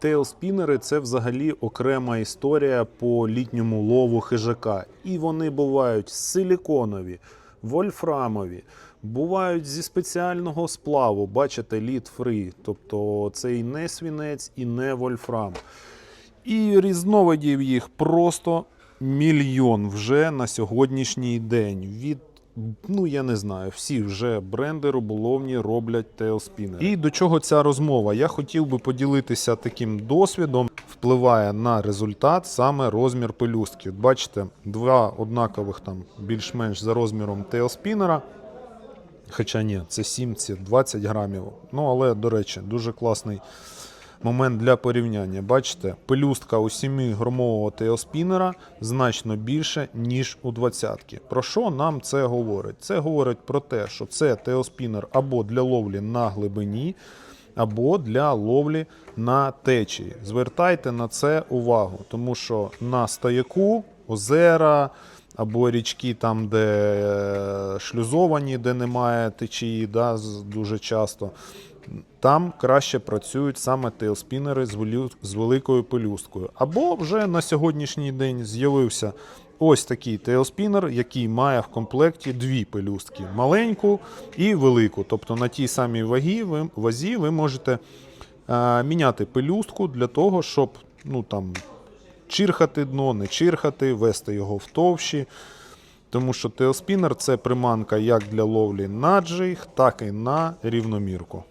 Тейлспінери це взагалі окрема історія по літньому лову хижака. І вони бувають силіконові, вольфрамові, бувають зі спеціального сплаву. Бачите, лід фрі. Тобто це і не свінець, і не вольфрам. І різновидів їх просто мільйон вже на сьогоднішній день. Від Ну, я не знаю, всі вже бренди риболовні роблять тейлспінери. І до чого ця розмова? Я хотів би поділитися таким досвідом. Впливає на результат саме розмір пелюстки. От Бачите, два однакових там більш-менш за розміром тейлспінера. Хоча ні, це 7, це 20 грамів. Ну, але, до речі, дуже класний момент для порівняння. Бачите, пелюстка у 7-громового тейлспінера значно більше, ніж у 20-ки. Про що нам це говорить? Це говорить про те, що це тейлспінер або для ловлі на глибині, або для ловлі на течії. Звертайте на це увагу, тому що на стояку, озера або річки, там, де е, шлюзовані, де немає течії, да, дуже часто. Там краще працюють саме тейлспінери з, великою пелюсткою. Або вже на сьогоднішній день з'явився ось такий тейлспінер, який має в комплекті дві пелюстки: маленьку і велику. Тобто на тій самій вагі ви, вазі ви можете е, міняти пелюстку для того, щоб ну, там, чирхати дно, не чирхати, вести його в товщі. Тому що теоспінер це приманка як для ловлі на джиг, так і на рівномірку.